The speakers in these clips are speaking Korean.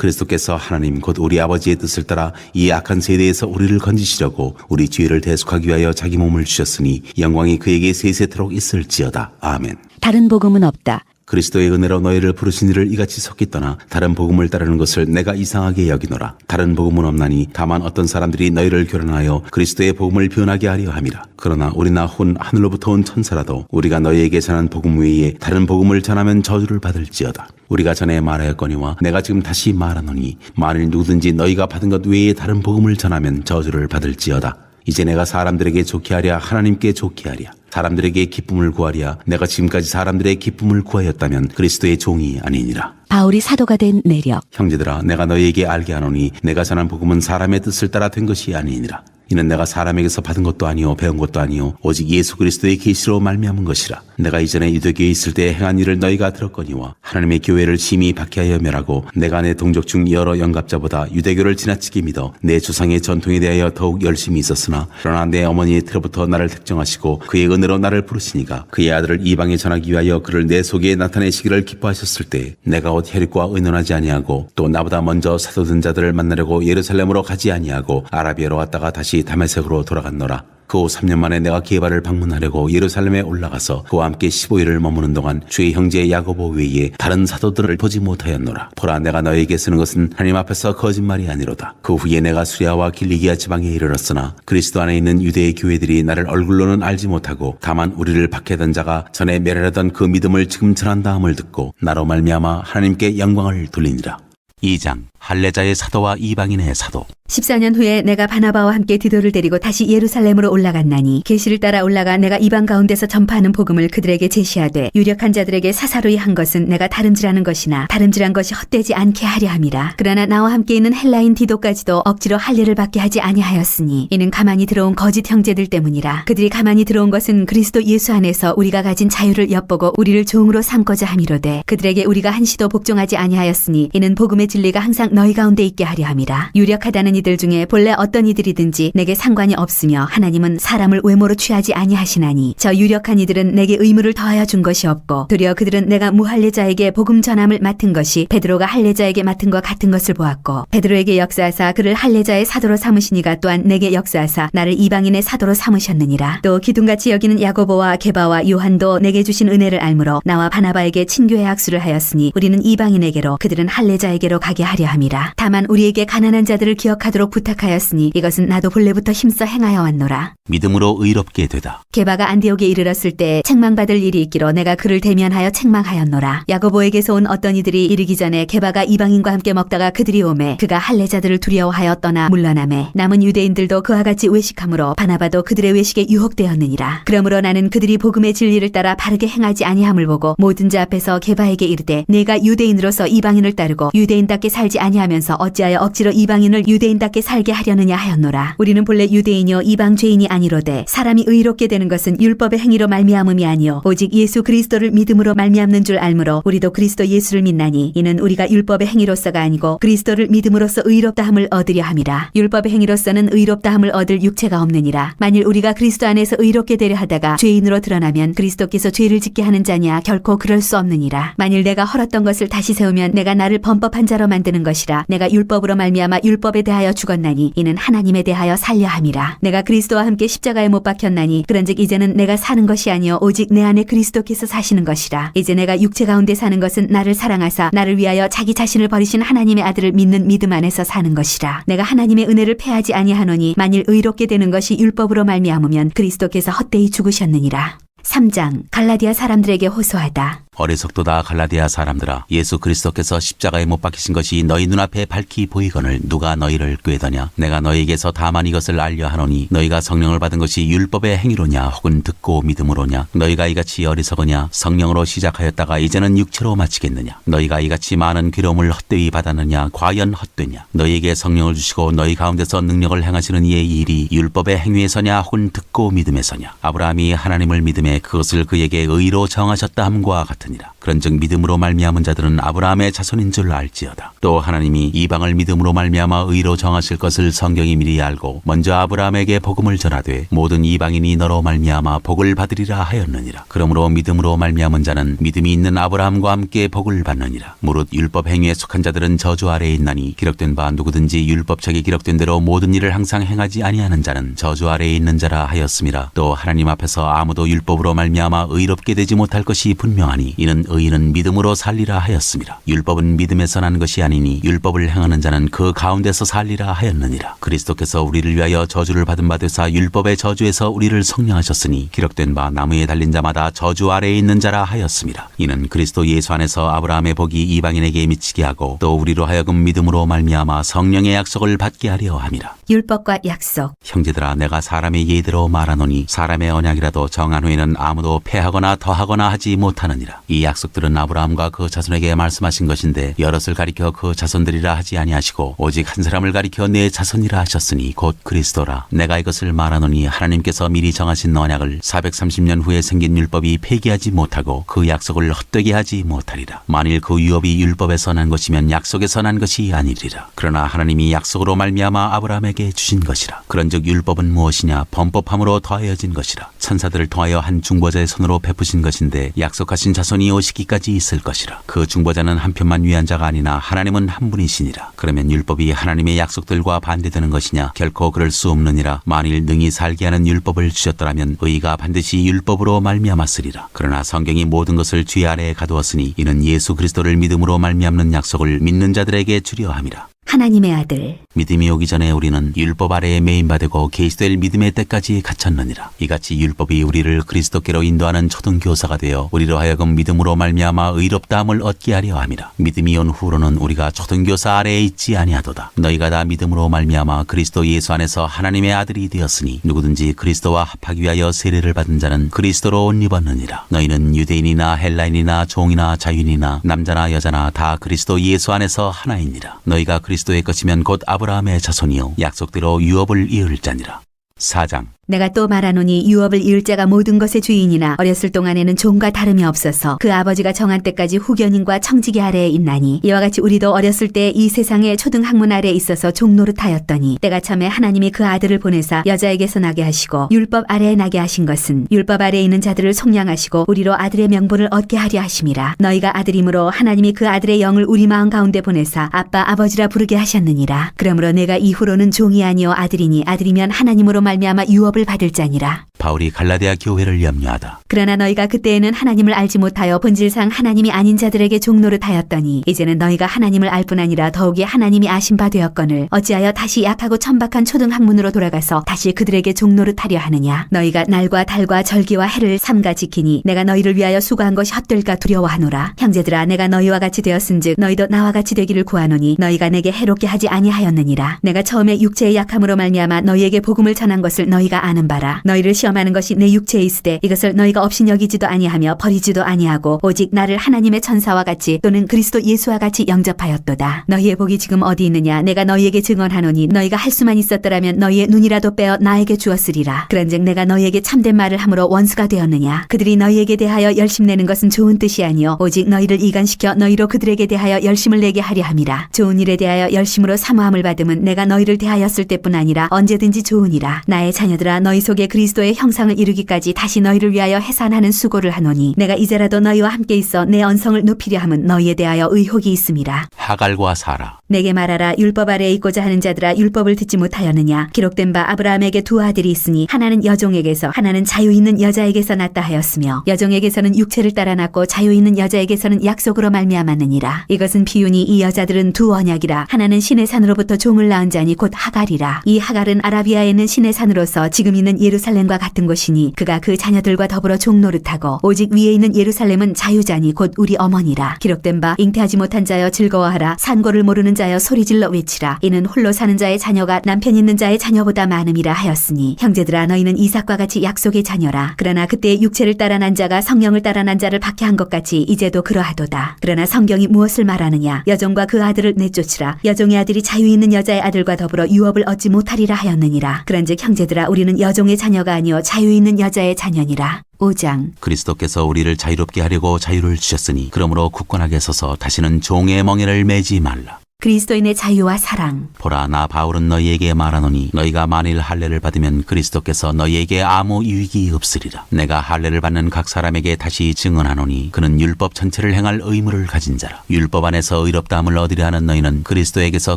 그리스도께서 하나님 곧 우리 아버지의 뜻을 따라 이 악한 세대에서 우리를 건지시려고 우리 죄를 대속하기 위하여 자기 몸을 주셨으니 영광이 그에게 세세토록 있을지어다 아멘 다른 복음은 없다. 그리스도의 은혜로 너희를 부르신 이를 이같이 속기 떠나 다른 복음을 따르는 것을 내가 이상하게 여기노라. 다른 복음은 없나니 다만 어떤 사람들이 너희를 교란하여 그리스도의 복음을 변하게 하려 함이라. 그러나 우리나 혼 하늘로부터 온 천사라도 우리가 너희에게 전한 복음 외에 다른 복음을 전하면 저주를 받을지어다. 우리가 전에 말하였거니와 내가 지금 다시 말하노니 만일 누구든지 너희가 받은 것 외에 다른 복음을 전하면 저주를 받을지어다. 이제 내가 사람들에게 좋게 하랴 하나님께 좋게 하랴 사람들에게 기쁨을 구하랴 내가 지금까지 사람들의 기쁨을 구하였다면 그리스도의 종이 아니니라 바울이 사도가 된 내력. 형제들아 내가 너희에게 알게 하노니 내가 전한 복음은 사람의 뜻을 따라 된 것이 아니니라 이는 내가 사람에게서 받은 것도 아니요 배운 것도 아니요 오직 예수 그리스도의 계시로 말미암은 것이라. 내가 이전에 유대교에 있을 때 행한 일을 너희가 들었거니와 하나님의 교회를 심히 박해하여 멸하고 내가 내 동족 중 여러 영갑자보다 유대교를 지나치게 믿어 내 조상의 전통에 대하여 더욱 열심히 있었으나 그러나 내 어머니의 틀로부터 나를 택정하시고 그의 은혜로 나를 부르시니가 그의 아들을 이방에 전하기 위하여 그를 내 속에 나타내시기를 기뻐하셨을 때 내가 곧 혈육과 의논하지 아니하고 또 나보다 먼저 사도된 자들을 만나려고 예루살렘으로 가지 아니하고 아라비아로 왔다가 다시 다메섹으로 돌아갔노라. 그 후 3년 만에 내가 게바를 방문하려고 예루살렘에 올라가서 그와 함께 15일을 머무는 동안 주의 형제 야고보 외에 다른 사도들을 보지 못하였노라. 보라 내가 너에게 쓰는 것은 하나님 앞에서 거짓말이 아니로다. 그 후에 내가 수리아와 길리기아 지방에 이르렀으나 그리스도 안에 있는 유대의 교회들이 나를 얼굴로는 알지 못하고 다만 우리를 박해던 자가 전에 멸하던 그 믿음을 지금 전한 다음을 듣고 나로 말미암아 하나님께 영광을 돌리니라. 2장 할례자의 사도와 이방인의 사도. 14년 후에 내가 바나바와 함께 디도를 데리고 다시 예루살렘으로 올라갔나니 계시를 따라 올라가 내가 이방 가운데서 전파하는 복음을 그들에게 제시하되 유력한 자들에게 사사로이 한 것은 내가 다름질하는 것이나 다름질한 것이 헛되지 않게 하려 함이라. 그러나 나와 함께 있는 헬라인 디도까지도 억지로 할례를 받게 하지 아니하였으니 이는 가만히 들어온 거짓 형제들 때문이라. 그들이 가만히 들어온 것은 그리스도 예수 안에서 우리가 가진 자유를 엿보고 우리를 종으로 삼고자 함이로되 그들에게 우리가 한시도 복종하지 아니하였으니 이는 복음의 진리가 항상 너희 가운데 있게 하려 함이라. 유력하다는 이들 중에 본래 어떤 이들이든지 내게 상관이 없으며 하나님은 사람을 외모로 취하지 아니하시나니 저 유력한 이들은 내게 의무를 더하여 준 것이 없고 도리어 그들은 내가 무할례자에게 복음 전함을 맡은 것이 베드로가 할례자에게 맡은 것 같은 것을 보았고 베드로에게 역사하사 그를 할례자의 사도로 삼으시니가 또한 내게 역사하사 나를 이방인의 사도로 삼으셨느니라. 또 기둥같이 여기는 야고보와 게바와 요한도 내게 주신 은혜를 알므로 나와 바나바에게 친교의 학수를 하였으니 우리는 이방인에게로 그들은 할례자에게로 가게 하려 함 이라 다만 우리에게 가난한 자들을 기억하도록 부탁하였으니 이것은 나도 본래부터 힘써 행하여 왔노라 믿음으로 의롭게 되다. 게바가 안디옥에 이르렀을 때 책망받을 일이 있기로 내가 그를 대면하여 책망하였노라. 야고보에게서 온 어떤 이들이 이르기 전에 게바가 이방인과 함께 먹다가 그들이 오매 그가 할례자들을 두려워하여 떠나 물러나매 남은 유대인들도 그와 같이 외식함으로 바나바도 그들의 외식에 유혹되었느니라. 그러므로 나는 그들이 복음의 진리를 따라 바르게 행하지 아니함을 보고 모든 자 앞에서 게바에게 이르되 내가 유대인으로서 이방인을 따르고 유대인답게 살지 아니 하면서 어찌하여 억지로 이방인을 유대인답게 살게 하려느냐 하였노라. 우리는 본래 유대인이요 이방 죄인이 아니로되 사람이 의롭게 되는 것은 율법의 행위로 말미암음이 아니요 오직 예수 그리스도를 믿음으로 말미암는 줄 알므로 우리도 그리스도 예수를 믿나니 이는 우리가 율법의 행위로서가 아니고 그리스도를 믿음으로써 의롭다함을 얻으려 함이라. 율법의 행위로서는 의롭다함을 얻을 육체가 없느니라. 만일 우리가 그리스도 안에서 의롭게 되려 하다가 죄인으로 드러나면 그리스도께서 죄를 짓게 하는 자냐 결코 그럴 수 없느니라. 만일 내가 헐었던 것을 다시 세우면 내가 나를 범법한 자로 만드는 것이 라 내가 율법으로 말미암아 율법에 대하여 죽었나니 이는 하나님에 대하여 살려 함이라. 내가 그리스도와 함께 십자가에 못 박혔나니 그런즉 이제는 내가 사는 것이 아니요 오직 내 안에 그리스도께서 사시는 것이라. 이제 내가 육체 가운데 사는 것은 나를 사랑하사 나를 위하여 자기 자신을 버리신 하나님의 아들을 믿는 믿음 안에서 사는 것이라. 내가 하나님의 은혜를 패하지 아니하노니 만일 의롭게 되는 것이 율법으로 말미암으면 그리스도께서 헛되이 죽으셨느니라. 3장 갈라디아 사람들에게 호소하다 어리석도다 갈라디아 사람들아 예수 그리스도께서 십자가에 못 박히신 것이 너희 눈앞에 밝히 보이거늘 누가 너희를 꾀더냐? 내가 너희에게서 다만 이것을 알려 하노니 너희가 성령을 받은 것이 율법의 행위로냐 혹은 듣고 믿음으로냐? 너희가 이같이 어리석으냐? 성령으로 시작하였다가 이제는 육체로 마치겠느냐? 너희가 이같이 많은 괴로움을 헛되이 받았느냐? 과연 헛되냐? 너희에게 성령을 주시고 너희 가운데서 능력을 행하시는 이의 일이 율법의 행위에서냐 혹은 듣고 믿음에서냐? 아브라함이 하나님을 믿음에 그것을 그에게 의로 정하셨다 함과 같으 니 같으니라. 그런즉 믿음으로 말미암은 자들은 아브라함의 자손인 줄 알지어다. 또 하나님이 이방을 믿음으로 말미암아 의로 정하실 것을 성경이 미리 알고 먼저 아브라함에게 복음을 전하되 모든 이방인이 너로 말미암아 복을 받으리라 하였느니라. 그러므로 믿음으로 말미암은 자는 믿음이 있는 아브라함과 함께 복을 받느니라. 무릇 율법 행위에 속한 자들은 저주 아래에 있나니 기록된 바 누구든지 율법책에 기록된 대로 모든 일을 항상 행하지 아니하는 자는 저주 아래에 있는 자라 하였음이라. 또 하나님 앞에서 아무도 율법으로 말미암아 의롭게 되지 못할 것이 분명하니 이는 의인은 믿음으로 살리라 하였음이라. 율법은 믿음에서 난 것이 아니니 율법을 행하는 자는 그 가운데서 살리라 하였느니라. 그리스도께서 우리를 위하여 저주를 받은 바 되사 율법의 저주에서 우리를 성령하셨으니 기록된 바 나무에 달린 자마다 저주 아래에 있는 자라 하였음이라. 이는 그리스도 예수 안에서 아브라함의 복이 이방인에게 미치게 하고 또 우리로 하여금 믿음으로 말미암아 성령의 약속을 받게 하려 함이라. 율법과 약속. 형제들아 내가 사람의 예대로 말하노니 사람의 언약이라도 정한 후에는 아무도 패하거나 더하거나 하지 못하느니라 이 약속들은 아브라함과 그 자손에게 말씀하신 것인데 여럿을 가리켜 그 자손들이라 하지 아니하시고 오직 한 사람을 가리켜 내 자손이라 하셨으니 곧 그리스도라. 내가 이것을 말하노니 하나님께서 미리 정하신 언약을 430년 후에 생긴 율법이 폐기하지 못하고 그 약속을 헛되게 하지 못하리라. 만일 그 유업이 율법에서 난 것이면 약속에서 난 것이 아니리라. 그러나 하나님이 약속으로 말미암아 아브라함에게 주신 것이라. 그런즉 율법은 무엇이냐? 범법함으로 더하여진 것이라. 천사들을 통하여 한 중보자의 손으로 베푸신 것인데 약속하신 자손 이 오시기까지 있을 것이라. 그 중보자는 한 편만 위한 자가 아니나 하나님은 한 분이시니라. 그러면 율법이 하나님의 약속들과 반대되는 것이냐? 결코 그럴 수 없느니라. 만일 능히 살게 하는 율법을 주셨더라면 의가 반드시 율법으로 말미암았으리라. 그러나 성경이 모든 것을 뒤 아래에 가두었으니 이는 예수 그리스도를 믿음으로 말미암는 약속을 믿는 자들에게 주려 함이라 하나님의 아들. 믿음이 오기 전에 우리는 율법 아래에 메인받고 계시될 믿음의 때까지 갇혔느니라. 이같이 율법이 우리를 그리스도께로 인도하는 초등교사가 되어 우리로 하여금 믿음으로 말미암아 의롭다함을 얻게 하려 함이라. 믿음이 온 후로는 우리가 초등교사 아래에 있지 아니하도다. 너희가 다 믿음으로 말미암아 그리스도 예수 안에서 하나님의 아들이 되었으니 누구든지 그리스도와 합하기 위하여 세례를 받은 자는 그리스도로 옷 입었느니라. 너희는 유대인이나 헬라인이나 종이나 자유인이나 남자나 여자나 다 그리스도 예수 안에서 하나이니라. 너희가 그리스도 의 것이면 곧 아브라함의 자손이요 약속대로 유업을 이을 자니라. 4장 내가 또 말하노니 유업을 이을 자가 모든 것의 주인이나 어렸을 동안에는 종과 다름이 없어서 그 아버지가 정한 때까지 후견인과 청지기 아래에 있나니 이와 같이 우리도 어렸을 때 이 세상의 초등 학문 아래에 있어서 종노릇하였더니 때가 참에 하나님이 그 아들을 보내사 여자에게서 나게 하시고 율법 아래에 나게 하신 것은 율법 아래에 있는 자들을 속량하시고 우리로 아들의 명분을 얻게 하려 하심이라. 너희가 아들이므로 하나님이 그 아들의 영을 우리 마음 가운데 보내사 아빠 아버지라 부르게 하셨느니라. 그러므로 내가 이후로는 종이 아니요 아들이니 아들이면 하나님으로 말미암아 유업을 받을 자니라 바울이 갈라디아 교회를 염려하다. 그러나 너희가 그때에는 하나님을 알지 못하여 본질상 하나님이 아닌 자들에게 종노릇하였더니 이제는 너희가 하나님을 알 뿐 아니라 더욱이 하나님이 아신 바 되었거늘 어찌하여 다시 약하고 천박한 초등 학문으로 돌아가서 다시 그들에게 종노릇하려 하느냐? 너희가 날과 달과 절기와 해를 삼가 지키니 내가 너희를 위하여 수고한 것이 헛될까 두려워하노라. 형제들아 내가 너희와 같이 되었은즉 너희도 나와 같이 되기를 구하노니 너희가 내게 해롭게 하지 아니하였느니라. 내가 처음에 육체의 약함으로 말미암아 너희에게 복음을 전한 것을 너희가 아는 바라. 너희를 시험 하는 것이 내 육체에 있으되 이것을 너희가 없인 여기지도 아니하며 버리지도 아니하고 오직 나를 하나님의 천사와 같이 또는 그리스도 예수와 같이 영접하였도다. 너희의 복이 지금 어디 있느냐? 내가 너희에게 증언하노니 너희가 할 수만 있었더라면 너희의 눈이라도 빼어 나에게 주었으리라. 그런즉 내가 너희에게 참된 말을 함으로 원수가 되었느냐? 그들이 너희에게 대하여 열심 내는 것은 좋은 뜻이 아니요. 오직 너희를 이간시켜 너희로 그들에게 대하여 열심을 내게 하려 함이라. 좋은 일에 대하여 열심으로 사모함을 받음은 내가 너희를 대하였을 때뿐 아니라 언제든지 좋으니라. 나의 자녀들아 너희 속에 그리스도의 형상을 이루기까지 다시 너희를 위하여 해산하는 수고를 하노니 내가 이제라도 너희와 함께 있어 내 언성을 높이려 함은 너희에 대하여 의혹이 있음이라. 하갈과 사라. 내게 말하라. 율법 아래에 있고자 하는 자들아 율법을 듣지 못하였느냐? 기록된 바 아브라함에게 두 아들이 있으니 하나는 여종에게서 하나는 자유 있는 여자에게서 낳다 하였으며 여종에게서는 육체를 따라 낳고 자유 있는 여자에게서는 약속으로 말미암았느니라. 이것은 비유니 이 여자들은 두 언약이라. 하나는 신의 산으로부터 종을 낳은 자니 곧 하갈이라. 이 하갈은 아라비아에 있는 신의 산으로서 지금 있는 예루살렘과 같은 곳이니 그가 그 자녀들과 더불어 종노릇하고 오직 위에 있는 예루살렘은 자유자니 곧 우리 어머니라. 기록된 바 잉태하지 못한 자여 즐거워하라. 산고를 모르는 자여 소리질러 외치라. 이는 홀로 사는 자의 자녀가 남편 있는 자의 자녀보다 많음이라 하였으니 형제들아 너희는 이삭과 같이 약속의 자녀라. 그러나 그때 육체를 따라 난 자가 성령을 따라 난 자를 박해한 것 같이 이제도 그러하도다. 그러나 성경이 무엇을 말하느냐? 여종과 그 아들을 내쫓으라. 여종의 아들이 자유 있는 여자의 아들과 더불어 유업을 얻지 못하리라 하였느니라. 그런즉 형제들아 우리는 여종의 자녀가 아니요 자유 있는 여자의 자녀니라. 5장 그리스도께서 우리를 자유롭게 하려고 자유를 주셨으니 그러므로 굳건하게 서서 다시는 종의 멍에를 매지 말라. 그리스도인의 자유와 사랑. 보라 나 바울은 너희에게 말하노니 너희가 만일 할례를 받으면 그리스도께서 너희에게 아무 유익이 없으리라. 내가 할례를 받는 각 사람에게 다시 증언하노니 그는 율법 전체를 행할 의무를 가진 자라. 율법 안에서 의롭다함을 얻으려 하는 너희는 그리스도에게서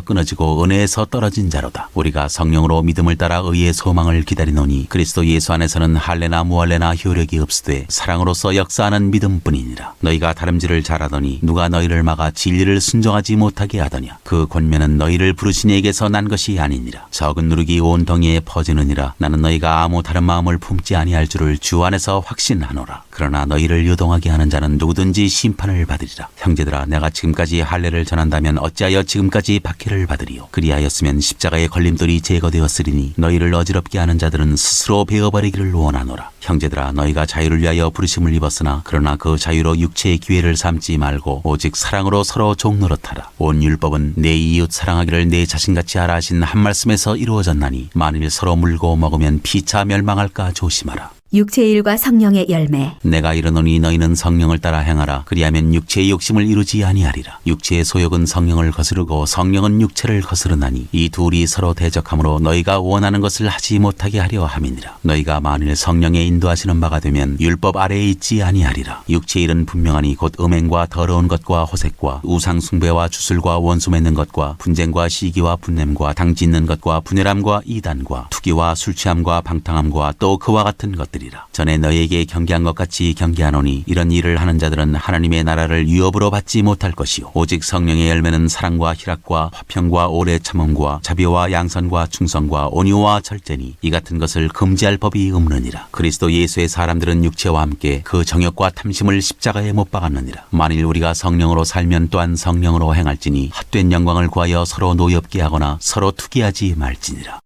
끊어지고 은혜에서 떨어진 자로다. 우리가 성령으로 믿음을 따라 의의 소망을 기다리노니 그리스도 예수 안에서는 할례나 무할례나 효력이 없으되 사랑으로서 역사하는 믿음뿐이니라. 너희가 다름질을 잘하더니 누가 너희를 막아 진리를 순종하지 못하게 하더냐 그 권면은 너희를 부르신 이에게서 난 것이 아니니라. 적은 누룩이 온 덩이에 퍼지느니라. 나는 너희가 아무 다른 마음을 품지 아니할 줄을 주 안에서 확신하노라. 그러나 너희를 유동하게 하는 자는 누구든지 심판을 받으리라. 형제들아 내가 지금까지 할례를 전한다면 어찌하여 지금까지 박해를 받으리요? 그리하였으면 십자가의 걸림돌이 제거되었으리니 너희를 어지럽게 하는 자들은 스스로 베어버리기를 원하노라. 형제들아 너희가 자유를 위하여 부르심을 입었으나 그러나 그 자유로 육체의 기회를 삼지 말고 오직 사랑으로 서로 종노릇하라. 온 율법은 내 이웃 사랑하기를 내 자신같이 하라 하신 한 말씀에서 이루어졌나니 만일 서로 물고 먹으면 피차 멸망할까 조심하라 육체의 일과 성령의 열매. 내가 이르노니 너희는 성령을 따라 행하라. 그리하면 육체의 욕심을 이루지 아니하리라. 육체의 소욕은 성령을 거스르고 성령은 육체를 거스르나니 이 둘이 서로 대적하므로 너희가 원하는 것을 하지 못하게 하려 함이니라. 너희가 만일 성령의 인도하시는 바가 되면 율법 아래에 있지 아니하리라. 육체의 일은 분명하니 곧 음행과 더러운 것과 호색과 우상 숭배와 주술과 원수 맺는 것과 분쟁과 시기와 분냄과 당 짓는 것과 분열함과 이단과 투기와 술 취함과 방탕함과 또 그와 같은 것들이 라 전에 너희에게 경계한 것 같이 경계하노니 이런 일을 하는 자들은 하나님의 나라를 유업으로 받지 못할 것이요. 오직 성령의 열매는 사랑과 희락과 화평과 오래 참음과 자비와 양선과 충성과 온유와 절제니 이 같은 것을 금지할 법이 없느니라. 그리스도 예수의 사람들은 육체와 함께 그 정욕과 탐심을 십자가에 못 박았느니라. 만일 우리가 성령으로 살면 또한 성령으로 행할지니 헛된 영광을 구하여 서로 노엽게 하거나 서로 투기하지 말지니라.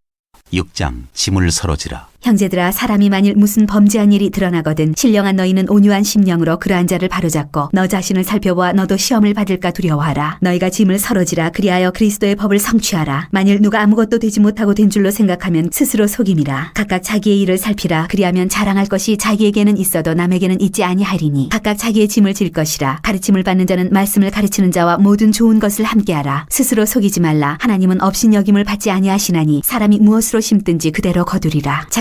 6장 짐을 서로 지라 형제들아 사람이 만일 무슨 범죄한 일이 드러나거든 신령한 너희는 온유한 심령으로 그러한 자를 바로잡고 너 자신을 살펴보아 너도 시험을 받을까 두려워하라. 너희가 짐을 서러지라. 그리하여 그리스도의 법을 성취하라. 만일 누가 아무것도 되지 못하고 된 줄로 생각하면 스스로 속임이라. 각각 자기의 일을 살피라. 그리하면 자랑할 것이 자기에게는 있어도 남에게는 있지 아니하리니 각각 자기의 짐을 질 것이라. 가르침을 받는 자는 말씀을 가르치는 자와 모든 좋은 것을 함께하라. 스스로 속이지 말라. 하나님은 업신여김을 받지 아니하시나니 사람이 무엇으로 심든지 그대로 거두리라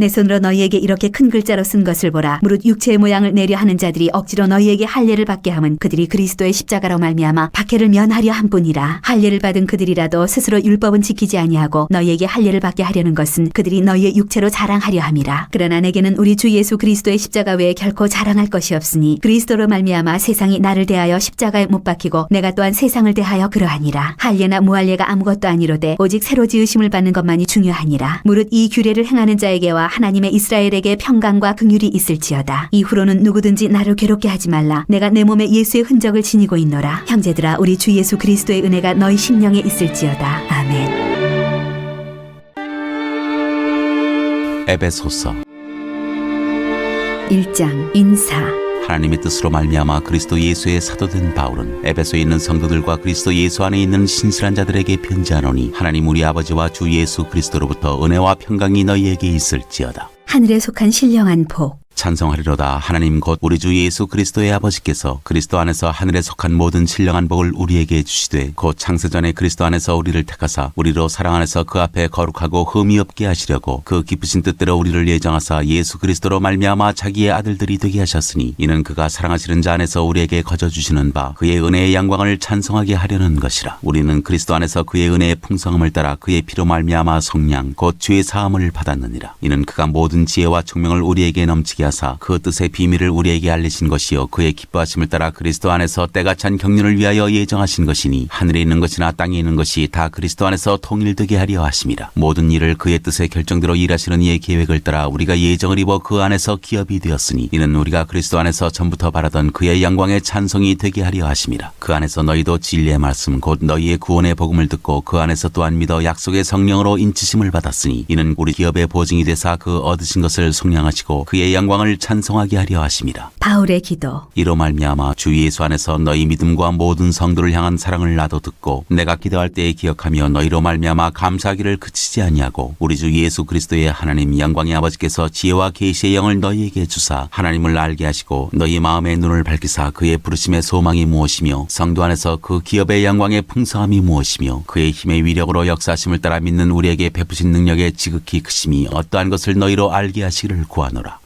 내 손으로 너희에게 이렇게 큰 글자로 쓴 것을 보라. 무릇 육체의 모양을 내려 하는 자들이 억지로 너희에게 할례를 받게 함은 그들이 그리스도의 십자가로 말미암아 박해를 면하려 함뿐이라. 할례를 받은 그들이라도 스스로 율법은 지키지 아니하고 너희에게 할례를 받게 하려는 것은 그들이 너희의 육체로 자랑하려 함이라. 그러나 내게는 우리 주 예수 그리스도의 십자가 외에 결코 자랑할 것이 없으니 그리스도로 말미암아 세상이 나를 대하여 십자가에 못 박히고 내가 또한 세상을 대하여 그러하니라. 할례나 무할례가 아무것도 아니로되 오직 새로 지으심을 받는 것만이 중요하니라. 무릇 이 규례를 행하는 자에게와 하나님의 이스라엘에게 평강과 긍휼이 있을지어다. 이후로는 누구든지 나를 괴롭게 하지 말라. 내가 내 몸에 예수의 흔적을 지니고 있노라. 형제들아 우리 주 예수 그리스도의 은혜가 너희 심령에 있을지어다. 아멘. 에베소서 1장 인사 하나님의 뜻으로 말미암아 그리스도 예수의 사도된 바울은 에베소에 있는 성도들과 그리스도 예수 안에 있는 신실한 자들에게 편지하노니 하나님 우리 아버지와 주 예수 그리스도로부터 은혜와 평강이 너희에게 있을지어다. 하늘에 속한 신령한 복 찬송하리로다. 하나님 곧 우리 주 예수 그리스도의 아버지께서 그리스도 안에서 하늘에 속한 모든 신령한 복을 우리에게 주시되 곧 창세전에 그리스도 안에서 우리를 택하사 우리로 사랑 안에서 그 앞에 거룩하고 흠이 없게 하시려고 그 기쁘신 뜻대로 우리를 예정하사 예수 그리스도로 말미암아 자기의 아들들이 되게 하셨으니 이는 그가 사랑하시는 자 안에서 우리에게 거저 주시는 바 그의 은혜의 양광을 찬송하게 하려는 것이라. 우리는 그리스도 안에서 그의 은혜의 풍성함을 따라 그의 피로 말미암아 성량 곧 죄의 사함을 받았느니라. 이는 그가 모든 지혜와 총명을 우리에게 넘치게 하사 그 뜻의 비밀을 우리에게 알리신 것이요 그의 기뻐하심을 따라 그리스도 안에서 때가 찬 경륜을 위하여 예정하신 것이니 하늘에 있는 것이나 땅에 있는 것이 다 그리스도 안에서 통일되게 하려 하심이라 모든 일을 그의 뜻의 결정대로 일하시는 이의 계획을 따라 우리가 예정을 입어 그 안에서 기업이 되었으니 이는 우리가 그리스도 안에서 전부터 바라던 그의 영광의 찬송이 되게 하려 하심이라 그 안에서 너희도 진리의 말씀 곧 너희의 구원의 복음을 듣고 그 안에서 또한 믿어 약속의 성령으로 인치심을 받았으니 이는 우리 기업의 보증이 되사 그 얻으신 것을 속량하시고 그의 영광을 찬송하게 하려 하심이라 바울의 기도. 이로 말미암아 주 예수 안에서 너희 믿음과 모든 성도를 향한 사랑을 나도 듣고 내가 기도할 때에 기억하며 너희로 말미암아 감사하기를 그치지 아니하고 우리 주 예수 그리스도의 하나님 영광의 아버지께서 지혜와 계시의 영을 너희에게 주사 하나님을 알게 하시고 너희 마음의 눈을 밝히사 그의 부르심의 소망이 무엇이며 성도 안에서 그 기업의 영광의 풍성함이 무엇이며 그의 힘의 위력으로 역사하심을 따라 믿는 우리에게 베푸신 능력의 지극히 크심이 어떠한 것을 너희로 알게 하시기를 구하노라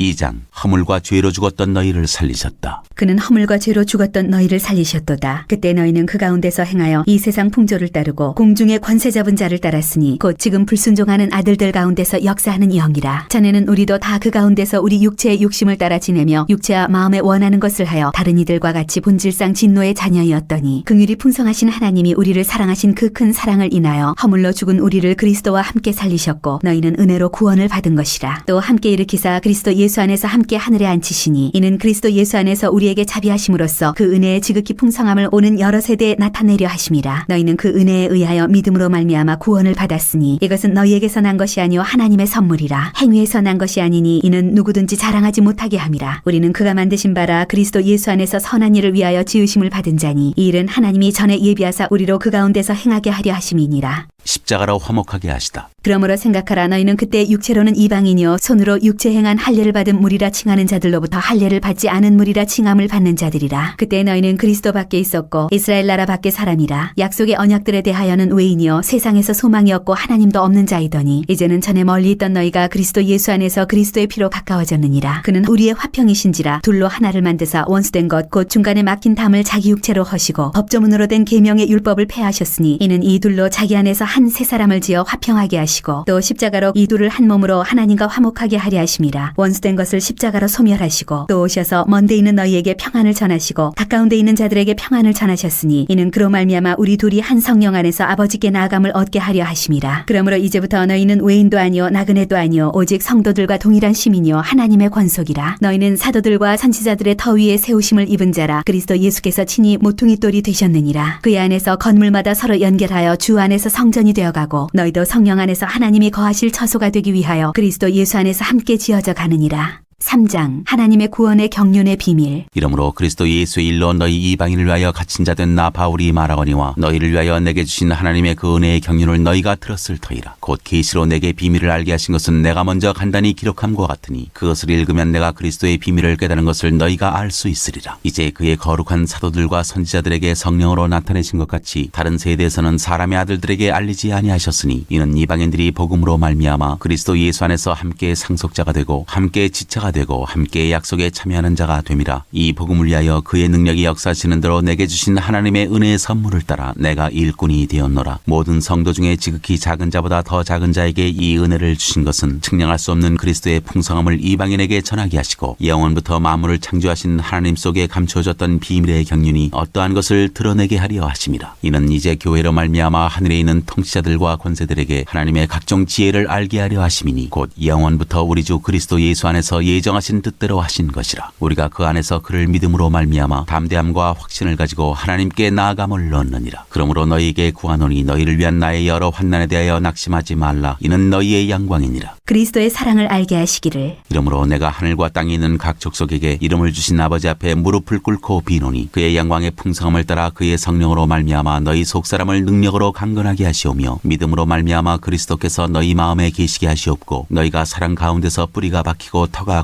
2장 허물과 죄로 죽었던 너희를 살리셨다 그는 허물과 죄로 죽었던 너희를 살리셨도다. 그때 너희는 그 가운데서 행하여 이 세상 풍조를 따르고 공중의 권세 잡은 자를 따랐으니 곧 지금 불순종하는 아들들 가운데서 역사하는 영이라. 전에는 우리도 다 그 가운데서 우리 육체의 욕심을 따라 지내며 육체와 마음에 원하는 것을 하여 다른 이들과 같이 본질상 진노의 자녀이었더니 긍휼이 풍성하신 하나님이 우리를 사랑하신 그 큰 사랑을 인하여 허물로 죽은 우리를 그리스도와 함께 살리셨고 너희는 은혜로 구원을 받은 것이라. 또 함께 일으키사 그리스도 예수 안에서 함께 하늘에 앉히시니 이는 그리스도 예수 안에서 우리에게 자비하심으로써 그 은혜의 지극히 풍성함을 오는 여러 세대에 나타내려 하심이라. 너희는 그 은혜에 의하여 믿음으로 말미암아 구원을 받았으니 이것은 너희에게서 난 것이 아니요 하나님의 선물이라. 행위에서 난 것이 아니니 이는 누구든지 자랑하지 못하게 함이라. 우리는 그가 만드신 바라 그리스도 예수 안에서 선한 일을 위하여 지으심을 받은 자니 이 일은 하나님이 전에 예비하사 우리로 그 가운데서 행하게 하려 하심이니라 십자가로 화목하게 하시다. 그러므로 생각하라 너희는 그때 육체로는 이방인이요 손으로 육체 행한 할례를 받은 무리라 칭하는 자들로부터 할례를 받지 않은 무리라 칭함을 받는 자들이라. 그때 너희는 그리스도 밖에 있었고 이스라엘 나라 밖에 사람이라. 약속의 언약들에 대하여는 외인이요 세상에서 소망이 없고 하나님도 없는 자이더니 이제는 전에 멀리 있던 너희가 그리스도 예수 안에서 그리스도의 피로 가까워졌느니라. 그는 우리의 화평이신지라 둘로 하나를 만드사 원수된 것 곧 중간에 막힌 담을 자기 육체로 허시고 법조문으로 된 계명의 율법을 폐하셨으니 이는 이 둘로 자기 안에서 한 세 사람을 지어 화평하게 하시고 또 십자가로 이 둘을 한 몸으로 하나님과 화목하게 하려 하심이라 원수된 것을 십자가로 소멸하시고 또 오셔서 먼데 있는 너희에게 평안을 전하시고 가까운데 있는 자들에게 평안을 전하셨으니 이는 그로 말미암아 우리 둘이 한 성령 안에서 아버지께 나아감을 얻게 하려 하심이라 그러므로 이제부터 너희는 외인도 아니요 나그네도 아니요 오직 성도들과 동일한 시민이요 하나님의 권속이라. 너희는 사도들과 선지자들의 터 위에 세우심을 입은 자라. 그리스도 예수께서 친히 모퉁이 돌이 되셨느니라. 그의 안에서 건물마다 서로 연결하여 주 안에서 성전 이 되어가고 너희도 성령 안에서 하나님이 거하실 처소가 되기 위하여 그리스도 예수 안에서 함께 지어져 가느니라 3장 하나님의 구원의 경륜의 비밀. 이러므로 그리스도 예수의 일로 너희 이방인을 위하여 갇힌 자 된 나 바울이 말하거니와 너희를 위하여 내게 주신 하나님의 그 은혜의 경륜을 너희가 들었을 터이라. 곧 계시로 내게 비밀을 알게 하신 것은 내가 먼저 간단히 기록함과 같으니 그것을 읽으면 내가 그리스도의 비밀을 깨달은 것을 너희가 알 수 있으리라. 이제 그의 거룩한 사도들과 선지자들에게 성령으로 나타내신 것 같이 다른 세대에서는 사람의 아들들에게 알리지 아니하셨으니 이는 이방인들이 복음으로 말미암아 그리스도 예수 안에서 함께 상속자가 되고 함께 지체가 되고 함께 약속에 참여하는 자가 됨이라. 이 복음을 위하여 그의 능력이 역사하시는 대로 내게 주신 하나님의 은혜의 선물을 따라 내가 일꾼이 되었노라. 모든 성도 중에 지극히 작은 자보다 더 작은 자에게 이 은혜를 주신 것은 측량할 수 없는 그리스도의 풍성함을 이방인에게 전하게 하시고 영원부터 만물을 창조하신 하나님 속에 감추어졌던 비밀의 경륜이 어떠한 것을 드러내게 하려 하심이라. 이는 이제 교회로 말미암아 하늘에 있는 통치자들과 권세들에게 하나님의 각종 지혜를 알게 하려 하심이니 곧 영원부터 우리 주 그리스도 예수 안에서 예 정하신 뜻대로 하신 것이라. 우리가 그 안에서 그를 믿음으로 말미암아 담대함과 확신을 가지고 하나님께 나아감을 얻느니라. 그러므로 너희에게 구하노니 너희를 위한 나의 여러 환난에 대하여 낙심하지 말라. 이는 너희의 영광이니라. 그리스도의 사랑을 알게 하시기를. 이러므로 내가 하늘과 땅에 있는 각 족속에게 이름을 주신 아버지 앞에 무릎을 꿇고 비노니 그의 영광의 풍성함을 따라 그의 성령으로 말미암아 너희 속사람을 능력으로 강건하게 하시오며 믿음으로 말미암아 그리스도께서 너희 마음에 계시게 하시옵고 너희가 사랑 가운데서 뿌리가 박히고 터가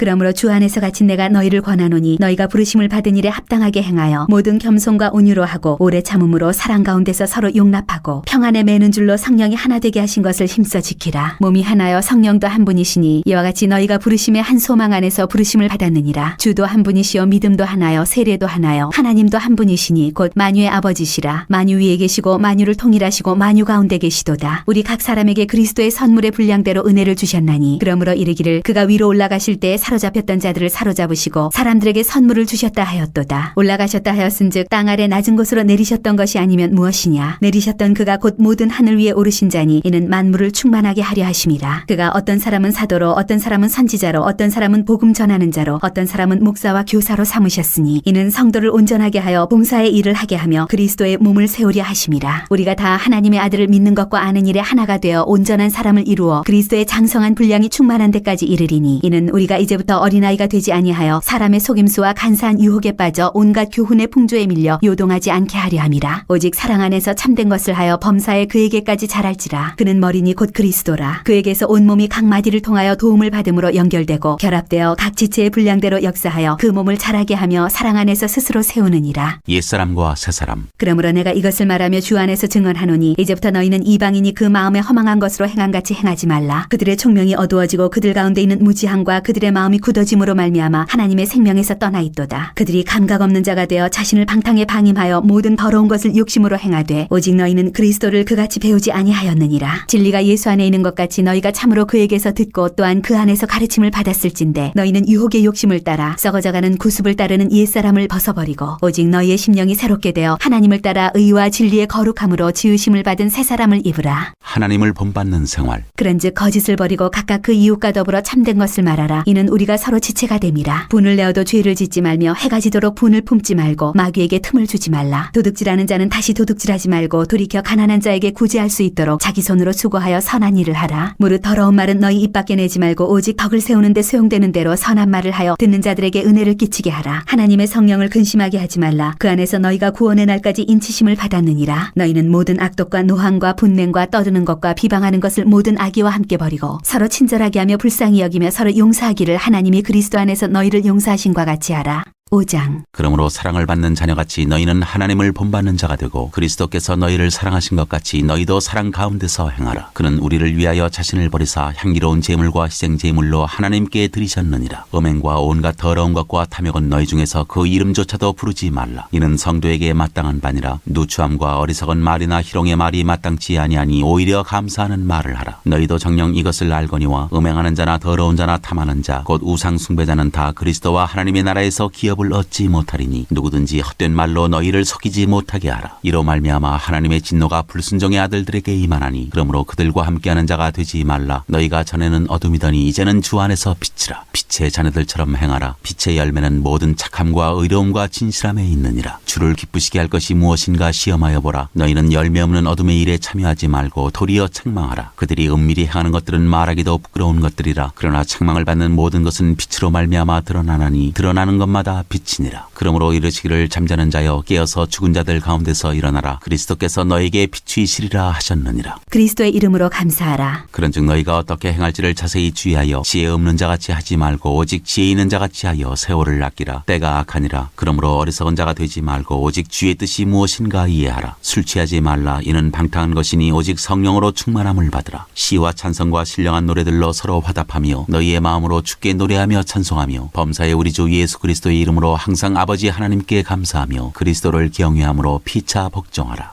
그러므로 주 안에서 갇힌 내가 너희를 권하노니 너희가 부르심을 받은 일에 합당하게 행하여 모든 겸손과 온유로 하고 오래 참음으로 사랑 가운데서 서로 용납하고 평안에 매는 줄로 성령이 하나 되게 하신 것을 힘써 지키라. 몸이 하나여 성령도 한 분이시니 이와 같이 너희가 부르심의 한 소망 안에서 부르심을 받았느니라. 주도 한 분이시요 믿음도 하나요 세례도 하나요 하나님도 한 분이시니 곧 만유의 아버지시라. 만유 위에 계시고 만유를 통일하시고 만유 가운데 계시도다. 우리 각 사람에게 그리스도의 선물의 분량대로 은혜를 주셨나니 그러므로 이르기를 그가 위로 올라가실 때 사로잡혔던 자들을 사로잡으시고 사람들에게 선물을 주셨다 하였도다. 올라가셨다 하였은즉 땅 아래 낮은 곳으로 내리셨던 것이 아니면 무엇이냐? 내리셨던 그가 곧 모든 하늘 위에 오르신 자니 이는 만물을 충만하게 하려 하심이라. 그가 어떤 사람은 사도로 어떤 사람은 선지자로 어떤 사람은 복음 전하는 자로 어떤 사람은 목사와 교사로 삼으셨으니 이는 성도를 온전하게 하여 봉사의 일을 하게 하며 그리스도의 몸을 세우려 하심이라. 우리가 다 하나님의 아들을 믿는 것과 아는 일에 하나가 되어 온전한 사람을 이루어 그리스도의 장성한 분량이 충만한 데까지 이르리니 이는 우리가 이제 부터 어린아이가 되지 아니하여 사람의 속임수와 간사한 유혹에 빠져 온갖 교훈의 풍조에 밀려 요동하지 않게 하려 함이라. 오직 사랑 안에서 참된 것을 하여 범사에 그에게까지 자랄지라. 그는 머리니 곧 그리스도라. 그에게서 온몸이 각 마디를 통하여 도움을 받음으로 연결되고 결합되어 각 지체의 분량대로 역사하여 그 몸을 자라게 하며 사랑 안에서 스스로 세우느니라. 옛사람과 새사람 그러므로 내가 이것을 말하며 주 안에서 증언하노니 이제부터 너희는 이방인이 그 마음에 허망한 것으로 행한같이 행하지 말라. 그들의 총명이 어두워지고 그들 가운데 있는 무지함과 그들의 마음 이 굳어짐으로 말미암아 하나님의 생명에서 떠나 있도다. 그들이 감각 없는 자가 되어 자신을 방탕에 방임하여 모든 더러운 것을 욕심으로 행하되 오직 너희는 그리스도를 그같이 배우지 아니하였느니라. 진리가 예수 안에 있는 것 같이 너희가 참으로 그에게서 듣고 또한 그 안에서 가르침을 받았을진데 너희는 유혹의 욕심을 따라 썩어져가는 구습을 따르는 옛사람을 벗어버리고 오직 너희의 심령이 새롭게 되어 하나님을 따라 의와 진리의 거룩함으로 지으심을 받은 새 사람을 입으라. 하나님을 본받는 생활 그런즉 거짓을 버리고 각각 그 이웃과 더불어 참된 것을 말하라. 이는 우리가 서로 지체가 됨이라. 분을 내어도 죄를 짓지 말며 해가 지도록 분을 품지 말고 마귀에게 틈을 주지 말라. 도둑질하는 자는 다시 도둑질하지 말고 돌이켜 가난한 자에게 구제할 수 있도록 자기 손으로 수고하여 선한 일을 하라. 무릇 더러운 말은 너희 입 밖에 내지 말고 오직 덕을 세우는데 소용되는 대로 선한 말을 하여 듣는 자들에게 은혜를 끼치게 하라. 하나님의 성령을 근심하게 하지 말라. 그 안에서 너희가 구원의 날까지 인치심을 받았느니라. 너희는 모든 악독과 노함과 분맹과 떠드는 것과 비방하는 것을 모든 악의와 함께 버리고 서로 친절하게 하며 불쌍히 여기며 서로 용서하기를 하나님이 그리스도 안에서 너희를 용서하신과 같이 하라. 5장 그러므로 사랑을 받는 자녀같이 너희는 하나님을 본받는 자가 되고 그리스도께서 너희를 사랑하신 것 같이 너희도 사랑 가운데서 행하라. 그는 우리를 위하여 자신을 버리사 향기로운 제물과 희생 제물로 하나님께 드리셨느니라. 음행과 온갖 더러운 것과 탐욕은 너희 중에서 그 이름조차도 부르지 말라. 이는 성도에게 마땅한 바니라. 누추함과 어리석은 말이나 희롱의 말이 마땅치 아니하니 오히려 감사하는 말을 하라. 너희도 정녕 이것을 알거니와 음행하는 자나 더러운 자나 탐하는 자 곧 우상 숭배자는 다 그리스도와 하나님의 나라에서 기업 을 얻지 못하리니 누구든지 헛된 말로 너희를 속이지 못하게 하라. 이로 말미암아 하나님의 진노가 불순종의 아들들에게 임하나니 그러므로 그들과 함께하는 자가 되지 말라. 너희가 전에는 어둠이더니 이제는 주 안에서 빛이라. 빛의 자녀들처럼 행하라. 빛의 열매는 모든 착함과 의로움과 진실함에 있느니라. 주를 기쁘시게 할 것이 무엇인가 시험하여 보라. 너희는 열매 없는 어둠의 일에 참여하지 말고 도리어 책망하라. 그들이 은밀히 행하는 것들은 말하기도 부끄러운 것들이라. 그러나 책망을 받는 모든 것은 빛으로 말미암아 드러나나니 드러나는 것마다 빛이니라. 그러므로 이르시기를 잠자는 자여 깨어서 죽은 자들 가운데서 일어나라. 그리스도께서 너에게 비추이시리라 하셨느니라. 그리스도의 이름으로 감사하라. 그런즉 너희가 어떻게 행할지를 자세히 주의하여 지혜 없는 자같이 하지 말고 오직 지혜 있는 자같이 하여 세월을 아끼라. 때가 악하니라. 그러므로 어리석은 자가 되지 말고 오직 주의 뜻이 무엇인가 이해하라. 술 취하지 말라. 이는 방탕한 것이니 오직 성령으로 충만함을 받으라. 시와 찬성과 신령한 노래들로 서로 화답하며 너희의 마음으로 주께 노래하며 찬송하며 범사의 우리 주 예수 그리스도의 이름으로 항상 아버지 하나님께 감사하며 그리스도를 경외함으로 피차 복종하라.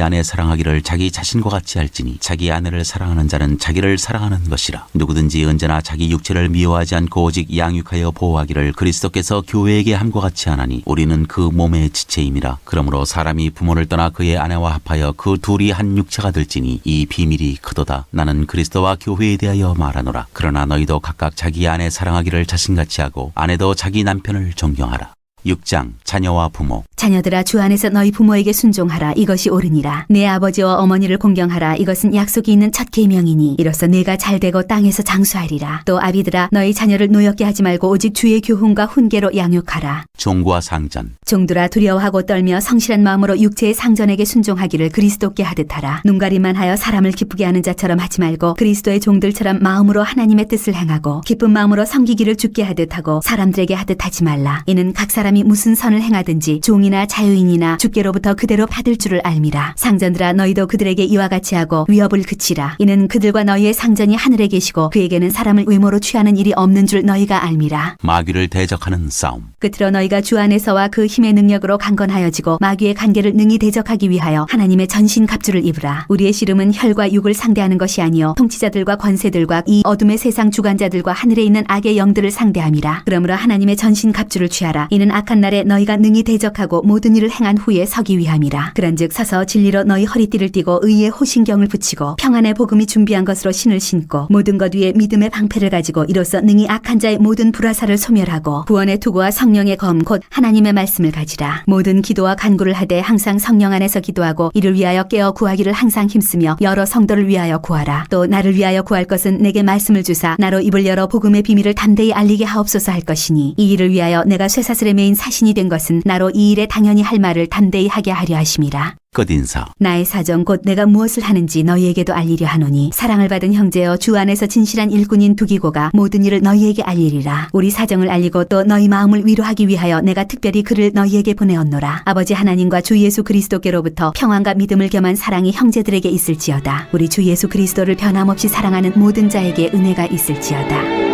아내 사랑하기를 자기 자신과 같이 할지니 자기 아내를 사랑하는 자는 자기를 사랑하는 것이라. 누구든지 언제나 자기 육체를 미워하지 않고 오직 양육하여 보호하기를 그리스도께서 교회에게 함과 같이 하나니 우리는 그 몸의 지체임이라. 그러므로 사람이 부모를 떠나 그의 아내와 합하여 그 둘이 한 육체가 될지니 이 비밀이 크도다. 나는 그리스도와 교회에 대하여 말하노라. 그러나 너희도 각각 자기 아내 사랑하기를 자신같이 하고 아내도 자기 남편을 존경하라. 6장 자녀와 부모. 자녀들아 주 안에서 너희 부모에게 순종하라. 이것이 옳으니라. 내 아버지와 어머니를 공경하라. 이것은 약속이 있는 첫 계명이니. 이로써 내가 잘되고 땅에서 장수하리라. 또 아비들아 너희 자녀를 노엽게 하지 말고 오직 주의 교훈과 훈계로 양육하라. 종과 상전. 종들아 두려워하고 떨며 성실한 마음으로 육체의 상전에게 순종하기를 그리스도께 하듯 하라. 눈가리만 하여 사람을 기쁘게 하는 자처럼 하지 말고 그리스도의 종들처럼 마음으로 하나님의 뜻을 행하고 기쁜 마음으로 섬기기를 죽게 하듯 하고 사람들에게 하듯 하지 말라. 이는 각 사람 이 무슨 선을 행하든지 종이나 자유인이나 주께로부터 그대로 받을 줄을 알미라 상전들아 너희도 그들에게 이와 같이 하고 위협을 그치라 이는 그들과 너희의 상전이 하늘에 계시고 그에게는 사람을 외모로 취하는 일이 없는 줄 너희가 알미라 마귀를 대적하는 싸움 끝으로 너희가 주 안에서와 그 힘의 능력으로 강건하여지고 마귀의 관계를 능히 대적하기 위하여 하나님의 전신 갑주를 입으라. 우리의 씨름은 혈과 육을 상대하는 것이 아니요 통치자들과 권세들과 이 어둠의 세상 주관자들과 하늘에 있는 악의 영들을 상대함이라. 그러므로 하나님의 전신 갑주를 취하라. 이는 악한 날에 너희가 능히 대적하고 모든 일을 행한 후에 서기 위함이라. 그런즉 서서 진리로 너희 허리띠를 띠고 의의 호신경을 붙이고 평안의 복음이 준비한 것으로 신을 신고 모든 것 위에 믿음의 방패를 가지고 이로써 능히 악한 자의 모든 불화사를 소멸하고 구원의 투구와 성령의 검 곧 하나님의 말씀을 가지라. 모든 기도와 간구를 하되 항상 성령 안에서 기도하고 이를 위하여 깨어 구하기를 항상 힘쓰며 여러 성도를 위하여 구하라. 또 나를 위하여 구할 것은 내게 말씀을 주사 나로 입을 열어 복음의 비밀을 담대히 알리게 하옵소서 할 것이니 이 일을 위하여 내가 쇠사슬에 매인 사신이 된 것은 나로 이 일에 당연히 할 말을 담대히 하게 하려 하심이라. 끝인사. 나의 사정 곧 내가 무엇을 하는지 너희에게도 알리려 하노니 사랑을 받은 형제여 주 안에서 진실한 일꾼인 두기고가 모든 일을 너희에게 알리리라. 우리 사정을 알리고 또 너희 마음을 위로하기 위하여 내가 특별히 그를 너희에게 보내었노라. 아버지 하나님과 주 예수 그리스도께로부터 평안과 믿음을 겸한 사랑이 형제들에게 있을지어다. 우리 주 예수 그리스도를 변함없이 사랑하는 모든 자에게 은혜가 있을지어다